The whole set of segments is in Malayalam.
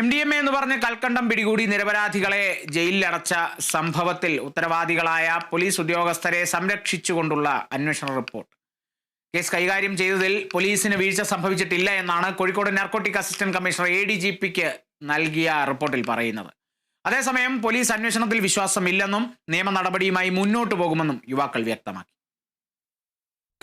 എം ഡി എം എ എന്ന് പറഞ്ഞ് കൽക്കണ്ടം പിടികൂടി നിരപരാധികളെ ജയിലിലടച്ച സംഭവത്തിൽ ഉത്തരവാദികളായ പോലീസ് ഉദ്യോഗസ്ഥരെ സംരക്ഷിച്ചുകൊണ്ടുള്ള അന്വേഷണ റിപ്പോർട്ട്. കേസ് കൈകാര്യം ചെയ്തതിൽ പോലീസിന് വീഴ്ച സംഭവിച്ചിട്ടില്ല എന്നാണ് Kozhikode narcotic assistant commissioner A D G പിക്ക് നൽകിയ റിപ്പോർട്ടിൽ പറയുന്നത്. അതേസമയം പോലീസ് അന്വേഷണത്തിൽ വിശ്വാസമില്ലെന്നും നിയമ നടപടിയുമായി മുന്നോട്ടു പോകുമെന്നും യുവാക്കൾ വ്യക്തമാക്കി.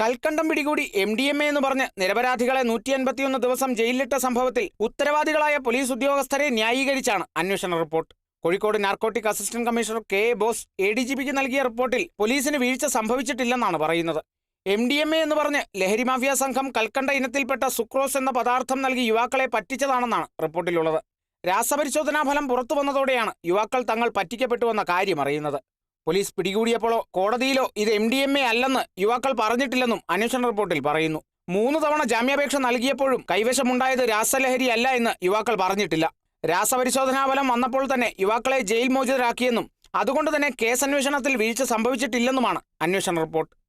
കൽക്കണ്ടം പിടികൂടി എം ഡി എം എ എന്ന് പറഞ്ഞ് നിരപരാധികളെ നൂറ്റി അൻപത്തിയൊന്ന് ദിവസം ജയിലിലിട്ട സംഭവത്തിൽ ഉത്തരവാദികളായ പോലീസ് ഉദ്യോഗസ്ഥരെ ന്യായീകരിച്ചാണ് അന്വേഷണ report. Kozhikode narcotic assistant commissioner K Bose A D G പിക്ക് നൽകിയ റിപ്പോർട്ടിൽ പോലീസിന് വീഴ്ച സംഭവിച്ചിട്ടില്ലെന്നാണ് പറയുന്നത്. എം ഡി എം എ എന്ന് പറഞ്ഞ് ലഹരി മാഫിയ സംഘം കൽക്കണ്ട ഇനത്തിൽപ്പെട്ട സുക്രോസ് എന്ന പദാർത്ഥം നൽകി യുവാക്കളെ പറ്റിച്ചതാണെന്നാണ് റിപ്പോർട്ടിലുള്ളത്. രാസപരിശോധനാ ഫലം പുറത്തു വന്നതോടെയാണ് യുവാക്കൾ തങ്ങൾ പറ്റിക്കപ്പെട്ടുവെന്ന കാര്യം അറിയുന്നത്. പോലീസ് പിടികൂടിയപ്പോഴോ കോടതിയിലോ ഇത് എം ഡി എം എ അല്ലെന്ന് യുവാക്കൾ പറഞ്ഞിട്ടില്ലെന്നും അന്വേഷണ റിപ്പോർട്ടിൽ പറയുന്നു. മൂന്ന് തവണ ജാമ്യാപേക്ഷ നൽകിയപ്പോഴും കൈവശമുണ്ടായത് രാസലഹരി അല്ല എന്ന് യുവാക്കൾ പറഞ്ഞിട്ടില്ല. രാസപരിശോധനാ ഫലം വന്നപ്പോൾ തന്നെ യുവാക്കളെ ജയിൽ മോചിതരാക്കിയെന്നും അതുകൊണ്ട് തന്നെ കേസന്വേഷണത്തിൽ വീഴ്ച സംഭവിച്ചിട്ടില്ലെന്നുമാണ് അന്വേഷണ റിപ്പോർട്ട്.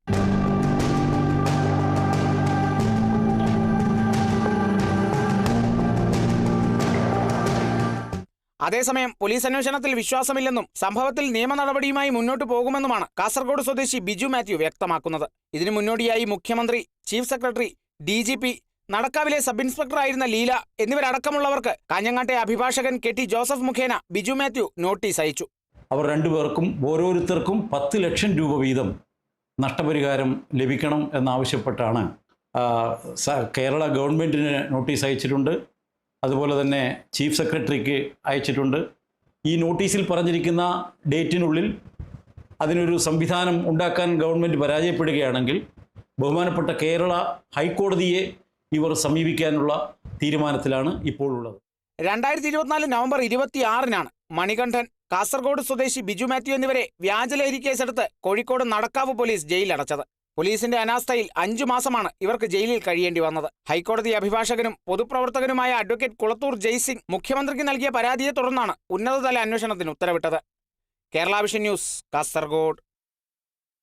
അതേസമയം പോലീസ് അന്വേഷണത്തിൽ വിശ്വാസമില്ലെന്നും സംഭവത്തിൽ നിയമ നടപടിയുമായി മുന്നോട്ട് പോകുമെന്നുമാണ് കാസർഗോഡ് സ്വദേശി ബിജു മാത്യു വ്യക്തമാക്കുന്നത്. ഇതിനു മുന്നോടിയായി മുഖ്യമന്ത്രി chief secretary D G P നടക്കാവിലെ sub ഇൻസ്പെക്ടറായിരുന്ന ലീല എന്നിവരടക്കമുള്ളവർക്ക് കാഞ്ഞങ്ങാട്ടെ അഭിഭാഷകൻ കെ ടി ജോസഫ് മുഖേന ബിജു മാത്യു നോട്ടീസ് അയച്ചു. അവർ രണ്ടുപേർക്കും ഓരോരുത്തർക്കും പത്ത് ലക്ഷം രൂപ വീതം നഷ്ടപരിഹാരം ലഭിക്കണം എന്നാവശ്യപ്പെട്ടാണ് കേരള ഗവൺമെന്റിന് നോട്ടീസ് അയച്ചിട്ടുണ്ട്. അതുപോലെ തന്നെ ചീഫ് സെക്രട്ടറിക്ക് അയച്ചിട്ടുണ്ട്. ഈ നോട്ടീസിൽ പറഞ്ഞിരിക്കുന്ന ഡേറ്റിനുള്ളിൽ അതിനൊരു സംവിധാനം ഉണ്ടാക്കാൻ ഗവൺമെന്റ് പരാജയപ്പെടുകയാണെങ്കിൽ ബഹുമാനപ്പെട്ട കേരള ഹൈക്കോടതിയെ ഇവർ സമീപിക്കാനുള്ള തീരുമാനത്തിലാണ് ഇപ്പോഴുള്ളത്. രണ്ടായിരത്തി ഇരുപത്തിനാല് നവംബർ ഇരുപത്തിയാറിനാണ് മണികണ്ഠൻ കാസർഗോഡ് സ്വദേശി ബിജു മാത്യു എന്നിവരെ വ്യാജലഹരി കേസെടുത്ത് കോഴിക്കോട് നടക്കാവ് പോലീസ് ജയിലടച്ചത് പോലീസിന്റെ അനാസ്ഥയിൽ അഞ്ചു മാസമാണ് ഇവർക്ക് ജയിലിൽ കഴിയേണ്ടി വന്നത്. ഹൈക്കോടതി അഭിഭാഷകനും പൊതുപ്രവർത്തകനുമായ അഡ്വക്കേറ്റ് കുളത്തൂർ ജയ്സിംഗ് മുഖ്യമന്ത്രിക്ക് നൽകിയ പരാതിയെ തുടർന്നാണ് ഉന്നതതല അന്വേഷണത്തിന് ഉത്തരവിട്ടത്. Kerala vision news Kasaragod.